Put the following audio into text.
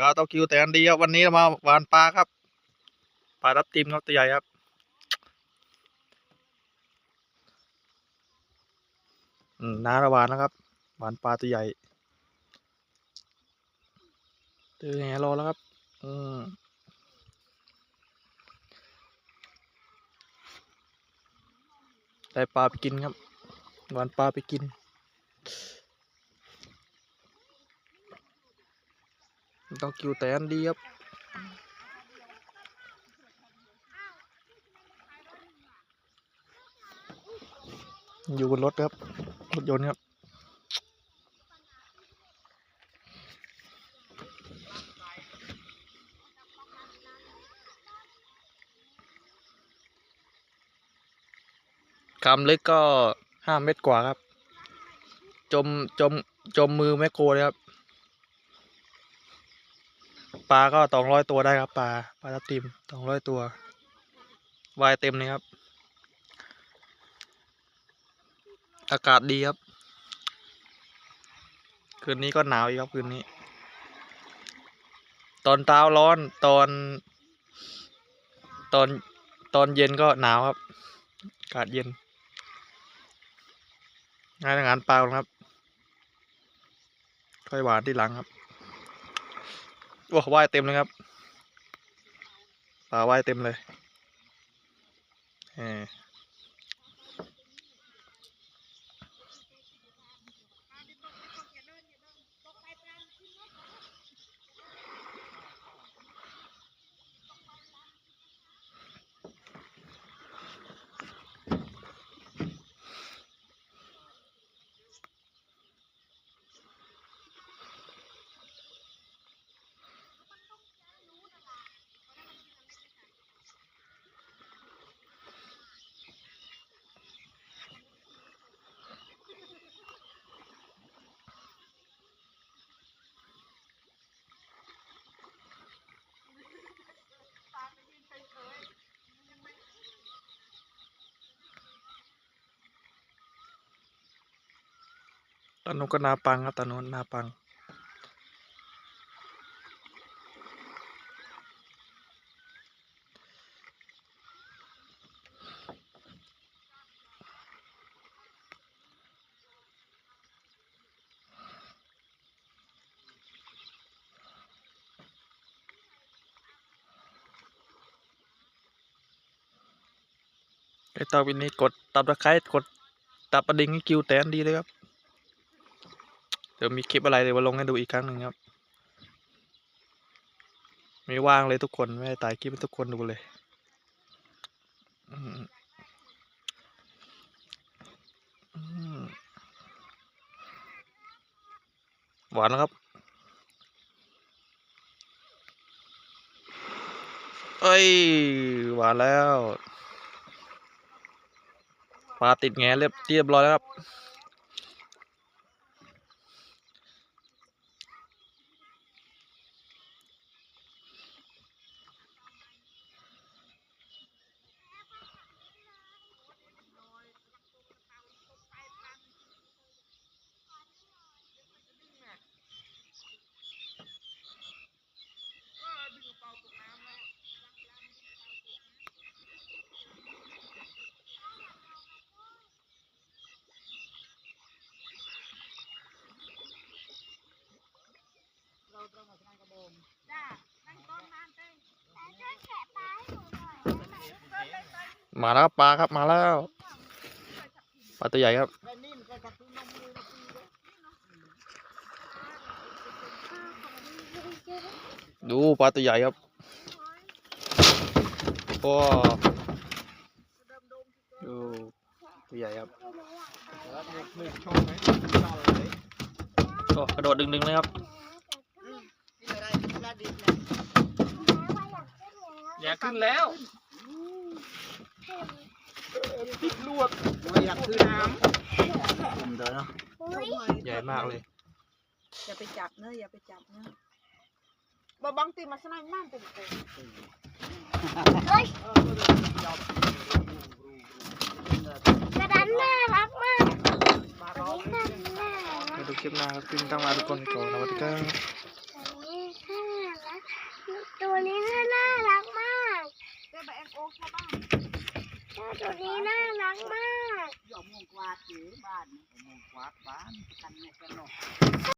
ก็ต้องคิวแต่อันดีครับวันนี้เรามาหวานปลาครับปลารับติมครับตัวใหญ่ครับ อืมน้าระหวานนะครับ หวานปลาตัวใหญ่ตื่นแหรอแล้วครับ อืมได้ปลาไปกินครับ หวานปลาไปกิน ต้องคิวแตนดีครับอยู่บนรถครับ รถยนต์ครับกำเล็กก็ห้าเมตรกว่าครับ จม จม จมมือแมคโครเลยครับ ปลาก็สองร้อยตัวได้ครับปลาปลาทับทิมสองร้อยตัววายเต็มเลยครับ อากาศดีครับ คืนนี้ก็หนาวอีกครับคืนนี้ ตอนเช้าร้อนตอน ตอนตอนเย็นก็หนาวครับ อากาศเย็นงานงานปลาก่อนครับ ค่อยหวานที่หลังครับ โอ้ว่ายเต็มเลยครับปลาว่ายเต็มเลย นนู้นก็นาปังครับตอนนู้นนาปัง ไอ้ต่อไปนี้กดตับตะไคร้กดตับประดิ่งให้คิวแตนดีเลยครับ ดี๋ยวมีคลิปอะไรเดี๋ยวมาลงให้ดูอีกครั้งหนึ่งครับ ไม่ว่างเลยทุกคนไม่ได้ถ่ายคลิปให้ทุกคนดูเลยหวานแล้วครับ เอ้ย หวานแล้ว ปลาติดแงเรียบเรียบร้อยแล้วครับ มาแล้วปลาครับมาแล้วปลาตัวใหญ่ครับดูปลาตัวใหญ่ครับโอ้ดูตัวใหญ่ครับโอ้กระโดดดึงๆเลยครับอยาขึ้นแล้ว ติดลวดอยากคือน้ำผมเดินเนาะใหญ่มากเลย อย่าไปจับเนอะอย่าไปจับเนอะบ่บังตีมาสนายมั่นเป็นตัวกระดานน่ารักมากมาอันร้องนี้ค่ะน่ารักมาดูคลิปหน้าครับคลิปนี้ต้งลาทุกคนก่อนสวัสดีครับ อันนี้ค่ะ ตัวนี้น่ารักมาก ยอกมงกวาดหรือบ้านมงกวาดบ้านกันเนี่ยกันเนาะ